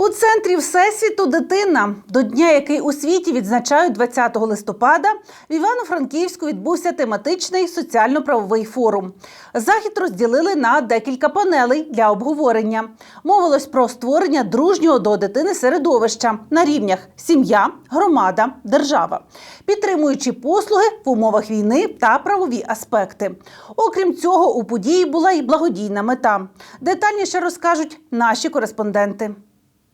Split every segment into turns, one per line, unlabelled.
У центрі Всесвіту дитина до дня, який у світі відзначають 20 листопада, в Івано-Франківську відбувся тематичний соціально-правовий форум. Захід розділили на декілька панелей для обговорення. Мовилось про створення дружнього до дитини середовища на рівнях сім'я, громада, держава, підтримуючи послуги в умовах війни та правові аспекти. Окрім цього, у події була й благодійна мета. Детальніше розкажуть наші кореспонденти.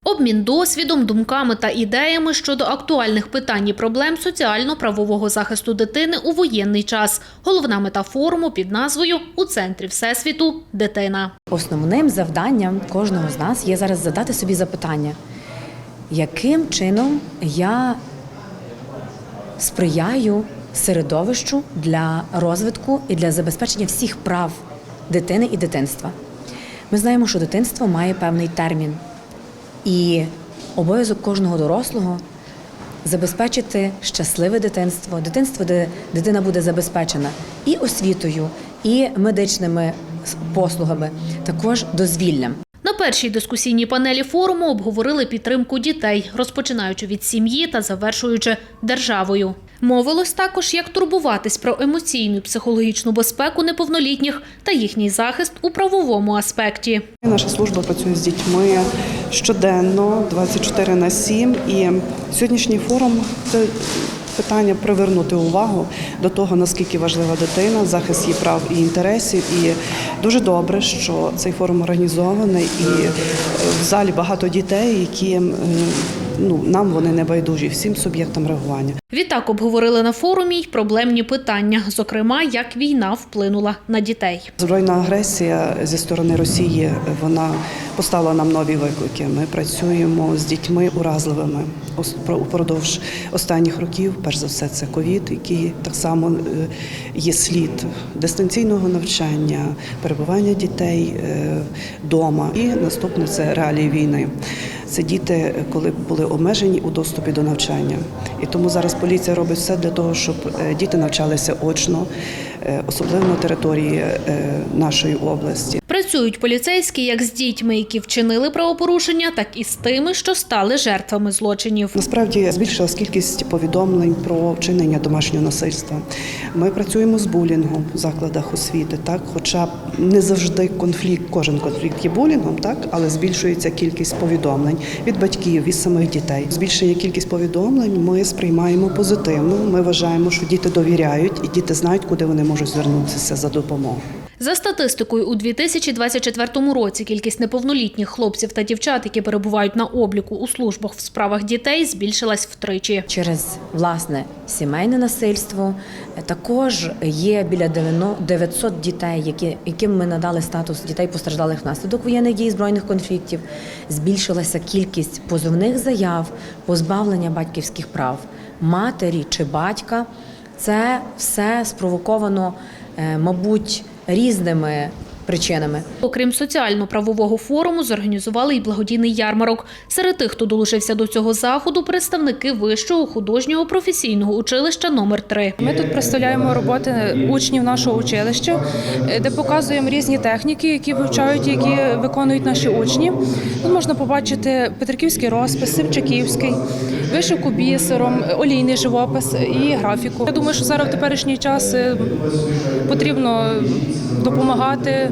Обмін досвідом, думками та ідеями щодо актуальних питань і проблем соціально-правового захисту дитини у воєнний час. Головна мета форуму під назвою У центрі Всесвіту дитина.
Основним завданням кожного з нас є зараз задати собі запитання, яким чином я сприяю середовищу для розвитку і для забезпечення всіх прав дитини і дитинства. Ми знаємо, що дитинство має певний термін, і обов'язок кожного дорослого забезпечити щасливе дитинство, дитинство, де дитина буде забезпечена і освітою, і медичними послугами, також дозвіллям.
На першій дискусійній панелі форуму обговорили підтримку дітей, розпочинаючи від сім'ї та завершуючи державою. Мовилось також, як турбуватись про емоційну психологічну безпеку неповнолітніх та їхній захист у правовому аспекті.
Наша служба працює з дітьми щоденно, 24 на 7. І сьогоднішній форум це питання привернути увагу до того, наскільки важлива дитина, захист її прав і інтересів. І дуже добре, що цей форум організований, і в залі багато дітей, які е, ну, нам вони не байдужі, всім суб'єктам реагування.
Відтак обговорили на форумі й проблемні питання, зокрема, як війна вплинула на дітей.
Збройна агресія зі сторони Росії вона поставила нам нові виклики. Ми працюємо з дітьми уразливими упродовж останніх років. Перш за все, це ковід, який так само е, є слід дистанційного навчання, перебування дітей вдома. І наступне це реалії війни. Це діти, коли були обмежені у доступі до навчання. І тому зараз поліція робить все для того, щоб е, діти навчалися очно, е, особливо на території е, нашої області.
Працюють поліцейські як з дітьми, які вчинили правопорушення, так і з тими, що стали жертвами злочинів.
Насправді збільшилась кількість повідомлень про вчинення домашнього насильства. Ми працюємо з булінгом в закладах освіти, так, хоча не завжди конфлікт, кожен конфлікт є булінгом, так, але збільшується кількість повідомлень від батьків, від самих дітей. Збільшення кількість повідомлень ми сприймаємо позитивно. Ми вважаємо, що діти довіряють і діти знають, куди вони можуть звернутися за допомогою.
За статистикою, у 2024 році кількість неповнолітніх хлопців та дівчат, які перебувають на обліку у службах в справах дітей, збільшилась втричі.
Через власне сімейне насильство е, також є біля 90 900 дітей, яким ми надали статус дітей постраждалих внаслідок воєнних дій збройних конфліктів. Збільшилася кількість позовних заяв, позбавлення батьківських прав матері чи батька. Це все спровоковано, мабуть, різними причинами.
Окрім соціально-правового форуму, зорганізували й благодійний ярмарок. Серед тих, хто долучився до цього заходу, представники вищого художнього професійного училища номер 3
Ми тут представляємо роботи учнів нашого училища, е, де показуємо різні техніки, які вивчають, які виконують наші учні. Тут можна побачити петриківський розпис, Сивчаківський, вишивку бісером, олійний живопис і графіку. Я думаю, що зараз в теперішній час е, потрібно допомагати,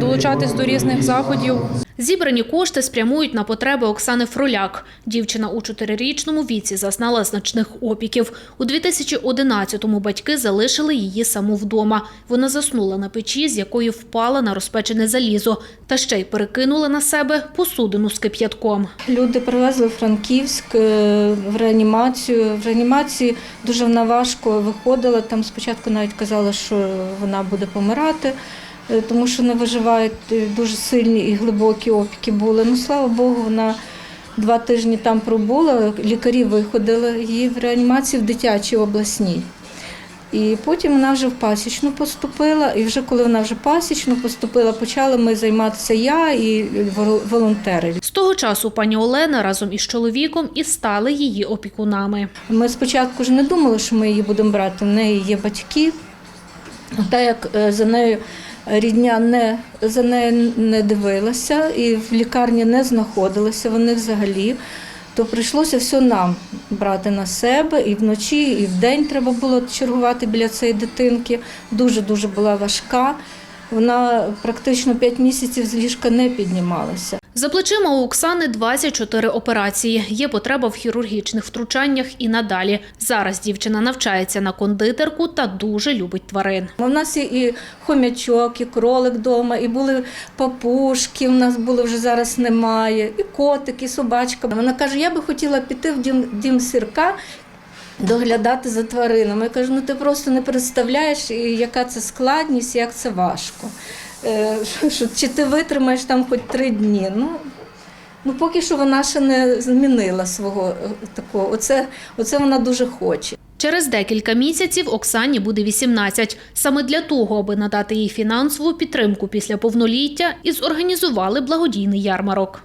долучатись до різних заходів.
Зібрані кошти спрямують на потреби Оксани Фроляк. Дівчина у чотирирічному віці зазнала значних опіків. У 2011-му батьки залишили її саму вдома. Вона заснула на печі, з якої впала на розпечене залізо, та ще й перекинула на себе посудину з кип'ятком.
Люди привезли Франківськ е, в реанімацію. В реанімації дуже вона важко виходила. Там спочатку навіть казали, що вона буде помирати, тому що не виживають е, дуже сильні і глибокі опіки були. Ну слава Богу, вона два тижні там пробула. Лікарі виходили її в реанімацію в дитячій обласній. І потім вона вже в пасічну поступила, і вже коли вона вже пасічну поступила, почали ми займатися я і волонтери.
З того часу пані Олена разом із чоловіком і стали її опікунами.
Ми спочатку ж не думали, що ми її будемо брати. В неї є батьки. Так як е, за нею Рідня не за нею не дивилася і в лікарні не знаходилася вони взагалі. То прийшлося все нам брати на себе і вночі, і вдень треба було чергувати біля цієї дитинки. Дуже дуже була важка. Вона практично 5 місяців з ліжка не піднімалася.
За плечима у Оксани 24 операції. Є потреба в хірургічних втручаннях і надалі. Зараз дівчина навчається на кондитерку та дуже любить тварин.
У нас є і хомячок, і кролик вдома, і були папушки, у нас були вже зараз немає, і котик, і собачка. Вона каже: я би хотіла піти в дім, дім сірка. Доглядати за тваринами. Я кажу, ну ти просто не представляєш, яка це складність, як це важко. Е, чи ти витримаєш там хоч три дні? Ну, ну поки що вона ще не змінила свого е, такого. Оце, оце вона дуже хоче.
Через декілька місяців Оксані буде 18. Саме для того, аби надати їй фінансову підтримку після повноліття, і зорганізували благодійний ярмарок.